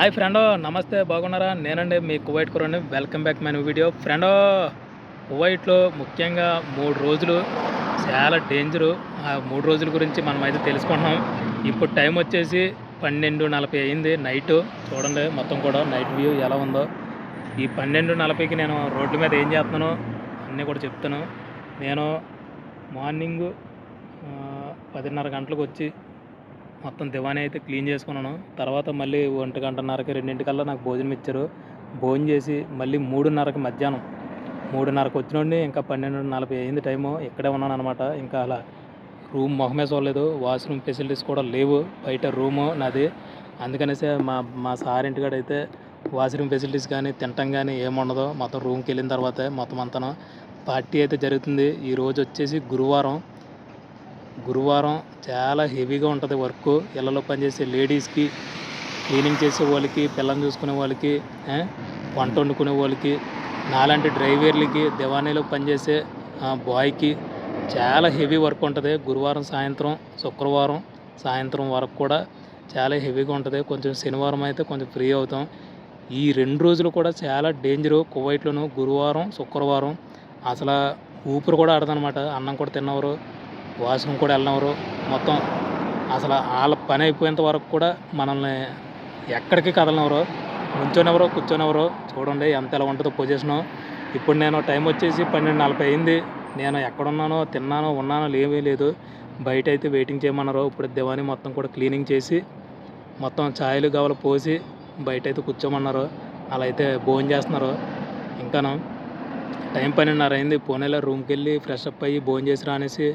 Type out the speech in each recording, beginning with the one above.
Hi ఫ్రెండో నమస్తే బాగున్నారా? నేనండి మీ కువైట్ కురండి వెల్కమ్ బ్యాక్ మై వీడియో. ఫ్రెండో కువైట్లో ముఖ్యంగా మూడు రోజులు చాలా డేంజరు. ఆ మూడు రోజుల గురించి మనం అయితే తెలుసుకుంటున్నాం. ఇప్పుడు టైం వచ్చేసి పన్నెండు నలభై అయింది నైట్. చూడండి మొత్తం కూడా నైట్ వ్యూ ఎలా ఉందో. ఈ పన్నెండు నలభైకి నేను రోడ్ల మీద ఏం చేస్తున్నాను అన్నీ కూడా చెప్తాను. నేను మార్నింగ్ పదిన్నర గంటలకు వచ్చి మొత్తం దివాణి అయితే క్లీన్ చేసుకున్నాను. తర్వాత మళ్ళీ ఒంటి గంటన్నరకి రెండింటికల్లా నాకు భోజనం ఇచ్చారు. భోజనం చేసి మళ్ళీ మూడున్నరకి మధ్యాహ్నం. మూడున్నరకు వచ్చినోడిని ఇంకా పన్నెండు నలభై అయింది టైము. ఇక్కడే ఉన్నాను అనమాట ఇంకా అలా రూమ్ మొహమే చూడలేదు. వాష్రూమ్ ఫెసిలిటీస్ కూడా లేవు. బయట రూము నాది. అందుకనేసే మా మా సార్ ఇంటికాడ అయితే వాష్రూమ్ ఫెసిలిటీస్ కానీ తినటం కానీ ఏముండదు. మొత్తం రూమ్కి వెళ్ళిన తర్వాతే మొత్తం అంతా పార్టీ అయితే జరుగుతుంది. ఈరోజు వచ్చేసి గురువారం. గురువారం చాలా హెవీగా ఉంటుంది వర్క్. ఇళ్ళలో పనిచేసే లేడీస్కి క్లీనింగ్ చేసే వాళ్ళకి పిల్లలు చూసుకునే వాళ్ళకి వంట వండుకునే వాళ్ళకి నాలాంటి డ్రైవర్లకి దివానీలో పనిచేసే బాయ్కి చాలా హెవీ వర్క్ ఉంటుంది. గురువారం సాయంత్రం శుక్రవారం సాయంత్రం వరకు కూడా చాలా హెవీగా ఉంటుంది. కొంచెం శనివారం అయితే కొంచెం ఫ్రీ అవుతాం. ఈ రెండు రోజులు కూడా చాలా డేంజరు. కువైట్లోను గురువారం శుక్రవారం అసలు ఊపిరి కూడా ఆడదనమాట. అన్నం కూడా తిన్నవారు. వాష్రూమ్ కూడా వెళ్ళినవరు మొత్తం అసలు వాళ్ళ పని అయిపోయేంత వరకు కూడా మనల్ని ఎక్కడికి కదలనవరు నుంచోనెవరో కూర్చోనెవరో చూడండి ఎంత ఎలా ఉంటుందో పొజిషను. ఇప్పుడు నేను టైం వచ్చేసి పన్నెండు నలభై అయింది. నేను ఎక్కడున్నానో తిన్నానో ఉన్నానో లేవే లేదు. బయట అయితే వెయిటింగ్ చేయమన్నారు. ఇప్పుడు దివాని మొత్తం కూడా క్లీనింగ్ చేసి మొత్తం ఛాయలు గవలు పోసి బయట అయితే కూర్చోమన్నారు. అలా అయితే భోజనం చేస్తున్నారు. ఇంకాను టైం పన్నెండున్నర అయింది. పూణేలో రూమ్కి వెళ్ళి ఫ్రెష్ అప్ అయ్యి భోజనం చేసి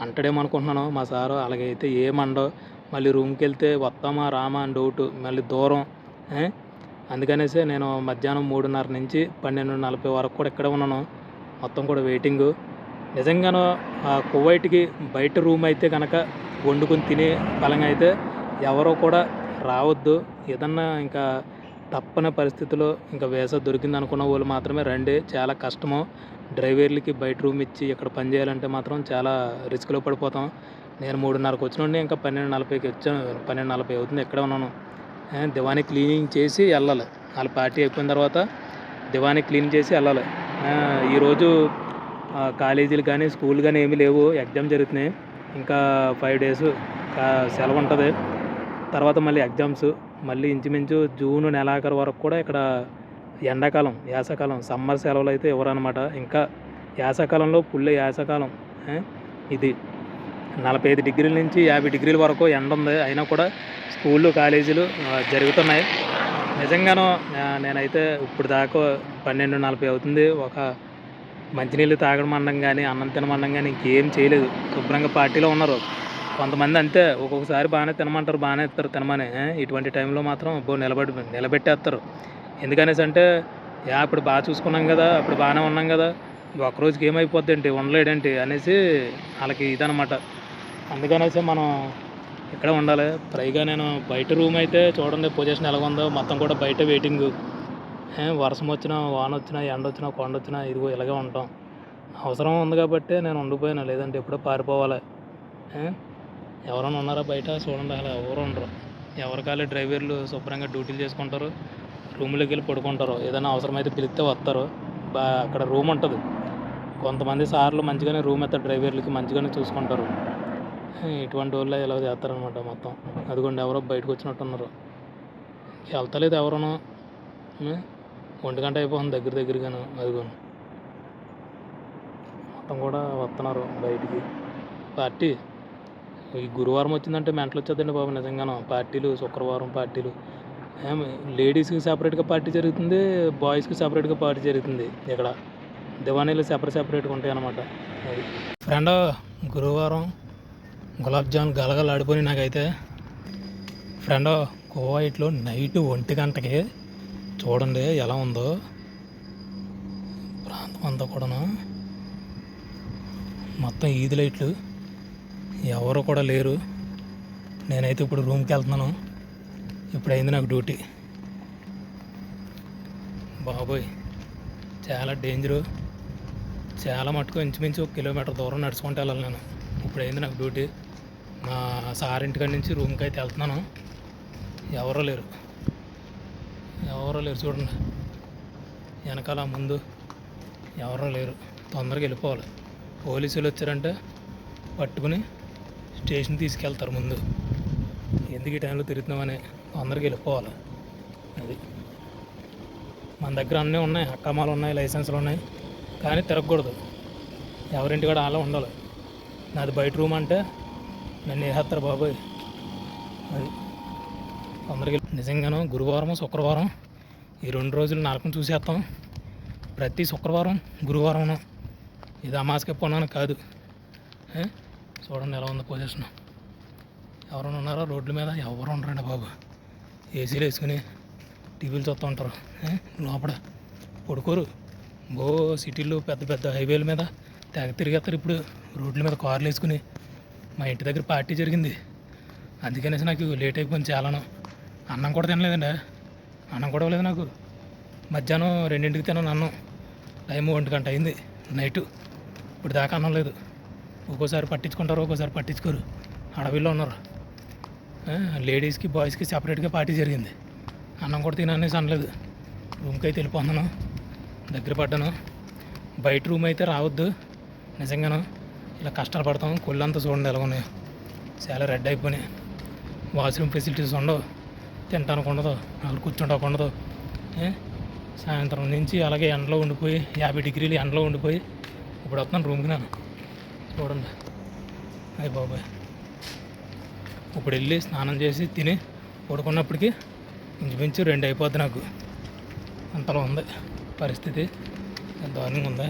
రానేసి అంటాడేమనుకుంటున్నాను మా సారు అలాగైతే అయితే ఏమండో మళ్ళీ రూమ్కి వెళ్తే వస్తామా రామా అని డౌట్ మళ్ళీ దూరం అందుకనేసి నేను మధ్యాహ్నం మూడున్నర నుంచి పన్నెండు నలభై వరకు కూడా ఇక్కడే ఉన్నాను. మొత్తం కూడా వెయిటింగ్. నిజంగాను ఆ కువైట్కి బయట రూమ్ అయితే కనుక వండుకొని తినే బలంగా అయితే ఎవరో కూడా రావద్దు. ఏదన్నా ఇంకా తప్పని పరిస్థితిలో ఇంకా వేస దొరికింది అనుకున్న వాళ్ళు మాత్రమే రండి. చాలా కష్టము. డ్రైవర్లకి బయట రూమ్ ఇచ్చి ఇక్కడ పని చేయాలంటే మాత్రం చాలా రిస్క్లో పడిపోతాం. నేను మూడున్నరకు వచ్చినండి ఇంకా పన్నెండు నలభైకి వచ్చాను. పన్నెండు నలభై అవుతుంది ఎక్కడ ఉన్నాను? దివాణి క్లీనింగ్ చేసి వెళ్ళాలి. వాళ్ళ పార్టీ అయిపోయిన తర్వాత దివాణి క్లీన్ చేసి వెళ్ళాలి. ఈరోజు కాలేజీలు కానీ స్కూల్ కానీ ఏమీ లేవు. ఎగ్జామ్ జరుగుతున్నాయి. ఇంకా ఫైవ్ డేస్ సెలవు ఉంటుంది. తర్వాత మళ్ళీ ఎగ్జామ్స్ మళ్ళీ ఇంచుమించు జూన్ నెలాఖరు వరకు కూడా ఇక్కడ ఎండాకాలం యాసకాలం సమ్మర్ సెలవులు అయితే ఇవ్వరనమాట ఇంకా యాసకాలంలో ఫుల్ యాసకాలం ఇది నలభై ఐదు డిగ్రీల నుంచి యాభై డిగ్రీల వరకు ఎండ ఉంది. అయినా కూడా స్కూళ్ళు కాలేజీలు జరుగుతున్నాయి. నిజంగానో నేనైతే ఇప్పుడు దాకా పన్నెండు నలభై అవుతుంది. ఒక మంచినీళ్ళు తాగడం అనడం కానీ అన్నం తినమనడం కానీ ఇంకేం చేయలేదు. శుభ్రంగా పార్టీలో ఉన్నారు. కొంతమంది అంతే. ఒక్కొక్కసారి బాగానే తినమంటారు బాగానే ఇస్తారు తినమని. ఇటువంటి టైంలో మాత్రం అబ్బో నిలబడి నిలబెట్టేస్తారు. ఎందుకనేసి అంటే యా అప్పుడు బాగా చూసుకున్నాం కదా అప్పుడు బాగానే ఉన్నాం కదా ఒక్కరోజుకి ఏమైపోద్ది ఏంటి ఉండలేడేంటి అనేసి వాళ్ళకి ఇదనమాట అందుకనేసి మనం ఇక్కడే ఉండాలి. పైగా నేను బయట రూమ్ అయితే చూడండి పొజిషన్ ఎలా ఉందో మొత్తం కూడా బయట వెయిటింగ్. వర్షం వచ్చినా వాన వచ్చినా ఎండ వచ్చినా కొండ వచ్చినా ఇదిగో ఇలాగే ఉంటాం. అవసరం ఉంది కాబట్టి నేను ఉండిపోయాను లేదంటే ఎప్పుడో పారిపోవాలి. ఎవరైనా ఉన్నారా బయట? చూడండి అలా ఎవరు ఉండరు. ఎవరికాలే డ్రైవర్లు శుభ్రంగా డ్యూటీలు చేసుకుంటారు. రూమ్లోకి వెళ్ళి పడుకుంటారు. ఏదైనా అవసరమైతే పిలిస్తే వస్తారు. బా అక్కడ రూమ్ ఉంటుంది. కొంతమంది సార్లు మంచిగానే రూమ్ ఎత్తారు డ్రైవర్లకి మంచిగానే చూసుకుంటారు. ఇటువంటి వాళ్ళు ఇలా చేస్తారనమాట మొత్తం. అదిగోండి ఎవరో బయటకు వచ్చినట్టున్నారు వెళ్తలేదు ఎవరును. ఒంటి గంట అయిపోతుంది దగ్గర దగ్గరగాను. అదిగోండి. మొత్తం కూడా వస్తున్నారు బయటికి. పార్టీ? ఈ గురువారం వచ్చిందంటే మెంటలు వచ్చేదండి బాబు నిజంగాను. పార్టీలు శుక్రవారం పార్టీలు. లేడీస్కి సపరేట్గా పార్టీ జరుగుతుంది బాయ్స్కి సపరేట్గా పార్టీ జరుగుతుంది ఇక్కడ. దివానీలు సెపరేట్ సెపరేట్గా ఉంటాయి అన్నమాట. అది. ఫ్రెండ్ గురువారం గులాబ్ జామ్ గలగలు ఆడిపోయి నాకైతే ఫ్రెండ్ కోవైట్లో నైట్ ఒంటి గంటకి చూడండి ఎలా ఉందో. ప్రాంతం అంతా కూడాను మొత్తం ఈది లైట్లు ఎవరు కూడా లేరు. నేనైతే ఇప్పుడు రూమ్కి వెళ్తున్నాను. ఇప్పుడు అయింది నాకు డ్యూటీ. బాబోయ్ చాలా డేంజరు. చాలా మటుకు ఇంచుమించు ఒక కిలోమీటర్ దూరం నడుచుకుంటూ వెళ్ళాలి నేను. ఇప్పుడైంది నాకు డ్యూటీ. మా సార్ ఇంటికాడ నుంచి రూమ్కి అయితే వెళ్తున్నాను. ఎవరూ లేరు. ఎవరో లేరు చూడండి. వెనకాల ముందు ఎవరో లేరు. తొందరగా వెళ్ళిపోవాలి. పోలీసులు వచ్చారంటే పట్టుకుని స్టేషన్ తీసుకెళ్తారు ముందు. ఎందుకు ఈ టైంలో తిరుగుతున్నామని అందరికి వెళ్ళిపోవాలి. అది. మన దగ్గర అన్నీ ఉన్నాయి అక్కమాలు ఉన్నాయి లైసెన్సులు ఉన్నాయి కానీ తిరగకూడదు. ఎవరింటి కూడా అలా ఉండాలి. నాది బయట రూమ్ అంటే నన్ను వేసేస్తారు బాబోయ్. అది. తొందరగా వెళ్ళి- నిజంగాను గురువారం శుక్రవారం ఈ రెండు రోజులు నరకం చూసేస్తాం. ప్రతి శుక్రవారం గురువారం ఇది అమాసకి పొన్నాను కాదు. ఏ? చూడండి ఎలా ఉంది పొజిషన్ ఎవరైనా ఉన్నారో? రోడ్ల మీద? ఎవరు ఉండరండి బాబు. ఏసీలు వేసుకుని టీవీలు చూస్తూ ఉంటారు. లోపల. పడుకోరు. బో సిటీల్లో పెద్ద పెద్ద హైవేల మీద తెగ తిరిగేస్తారు ఇప్పుడు. రోడ్ల మీద కార్లు వేసుకుని. మా ఇంటి దగ్గర పార్టీ జరిగింది. అందుకనేసి నాకు లేట్ అయిపోయింది చాలాను అన్నం కూడా తినలేదండి. అన్నం కూడా లేదు నాకు. మధ్యాహ్నం రెండింటికి తిన్నాను అన్నం. టైం ఒంటి గంట అయింది. నైటు. ఇప్పుడు దాకా అన్నం లేదు. ఒక్కోసారి పట్టించుకుంటారు ఒక్కోసారి పట్టించుకోరు. అడవిలో ఉన్నారు. లేడీస్కి బాయ్స్కి సపరేట్గా పార్టీ జరిగింది. అన్నం కూడా తిననేసి అనలేదు. రూమ్కి అయితే వెళ్ళిపోతున్నాను. దగ్గర పడ్డాను. బయట రూమ్ అయితే రావద్దు. నిజంగాను ఇలా కష్టాలు పడతాం కొళ్ళంతా చూడండి ఎలా ఉన్నాయి. చాలా రెడ్ అయిపోయినాయి. వాష్రూమ్ ఫెసిలిటీస్ ఉండవు. తినడానికి ఉండదు. అక్కడ కూర్చుంటానికి ఉండదు. సాయంత్రం నుంచి అలాగే ఎండలో ఉండిపోయి యాభై డిగ్రీలు ఎండలో ఉండిపోయి ఇప్పుడు వస్తున్నాను రూమ్కి నేను. చూడండి. అయ్యి బాబాయ్. ఇప్పుడు వెళ్ళి స్నానం చేసి తిని పడుకున్నప్పటికీ ఇంచుమించు రెండు అయిపోద్ది నాకు. అంతలో ఉంది పరిస్థితి. దారుణంగా ఉంది.